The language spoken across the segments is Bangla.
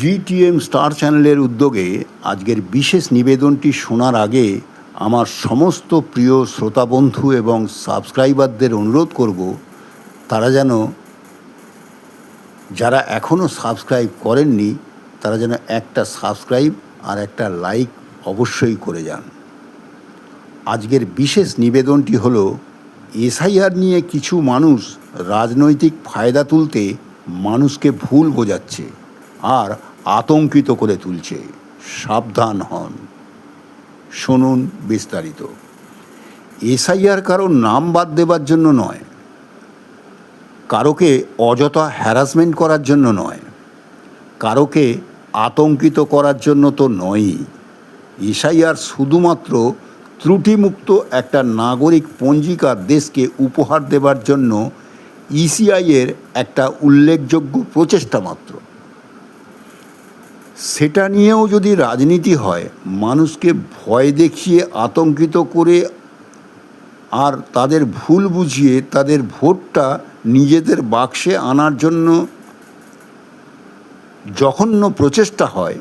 জিটিএম স্টার চ্যানেলের উদ্যোগে আজকের বিশেষ নিবেদনটি শোনার আগে আমার সমস্ত প্রিয় শ্রোতা বন্ধু এবং সাবস্ক্রাইবারদের অনুরোধ করব, তারা যেন যারা এখনও সাবস্ক্রাইব করেননি, তারা যেন একটা সাবস্ক্রাইব আর একটা লাইক অবশ্যই করে যান। আজকের বিশেষ নিবেদনটি হলো, এসআইআর নিয়ে কিছু মানুষ রাজনৈতিক ফায়দা তুলতে মানুষকে ভুল বোঝাচ্ছে। আর আতঙ্কিত করে তুলছে। সাবধান হন। শুনুন বিস্তারিত। এসআইআর কারও নাম বাদ দেবার জন্য নয়। কারোকে অযথা হ্যারাসমেন্ট করার জন্য নয়। কারোকে আতঙ্কিত করার জন্য তো নয়ই। এসআইআর শুধুমাত্র ত্রুটিমুক্ত একটা নাগরিক পঞ্জিকা দেশকে উপহার দেবার জন্য ইসিআইয়ের একটা উল্লেখযোগ্য প্রচেষ্টা মাত্র। সেটা নিয়েও যদি রাজনীতি হয়, মানুষকে ভয় দেখিয়ে আতঙ্কিত করে আর তাদের ভুল বুঝিয়ে তাদের ভোটটা নিজেদের বাক্সে আনার জন্য জঘন্য প্রচেষ্টা হয়,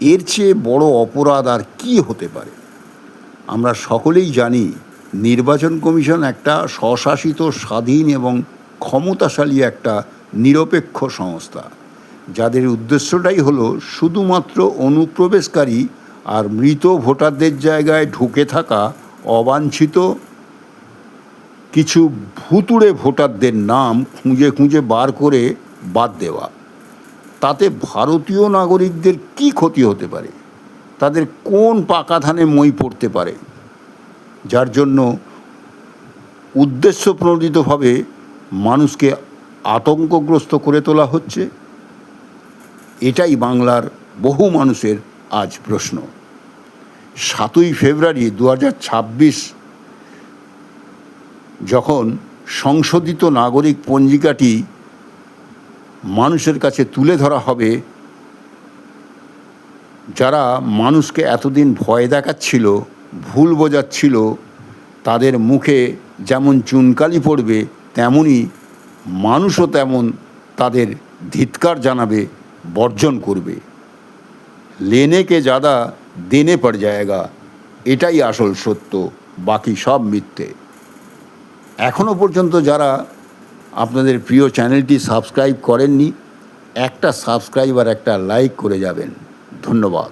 এর চেয়ে বড় অপরাধ আর কি হতে পারে? আমরা সকলেই জানি নির্বাচন কমিশন একটা স্বশাসিত, স্বাধীন এবং ক্ষমতাশালী একটা নিরপেক্ষ সংস্থা। যাদের উদ্দেশ্যটাই হলো শুধুমাত্র অনুপ্রবেশকারী আর মৃত ভোটারদের জায়গায় ঢুকে থাকা অবাঞ্ছিত, কিছু ভুতুড়ে ভোটারদের নাম খুঁজে খুঁজে বার করে বাদ দেওয়া। তাতে ভারতীয় নাগরিকদের কি ক্ষতি হতে পারে? তাদের কোন পাকা ধানে মই পড়তে পারে? যার জন্য উদ্দেশ্য প্রণোদিতভাবে মানুষকে আতঙ্কগ্রস্ত করে তোলা হচ্ছে। এটাই বাংলার বহু মানুষের আজ প্রশ্ন। সাতই ফেব্রুয়ারি দু হাজার ছাব্বিশ যখন সংশোধিত নাগরিক পঞ্জিকাটি মানুষের কাছে তুলে ধরা হবে, যারা মানুষকে এতদিন ভয় দেখাচ্ছিল, ভুল বোঝাচ্ছিল, তাদের মুখে যেমন চুনকালি পড়বে তেমনই মানুষও তেমন তাদের ধিৎকার জানাবে। বর্জন করবে। লেনেকে যাদা দেনে পড় জায়গা এটাই আসল সত্য, বাকি সব মিথ্যে। এখনও পর্যন্ত যারা আপনাদের প্রিয় চ্যানেলটি সাবস্ক্রাইব করেননি, একটা সাবস্ক্রাইব আর একটা লাইক করে যাবেন। ধন্যবাদ।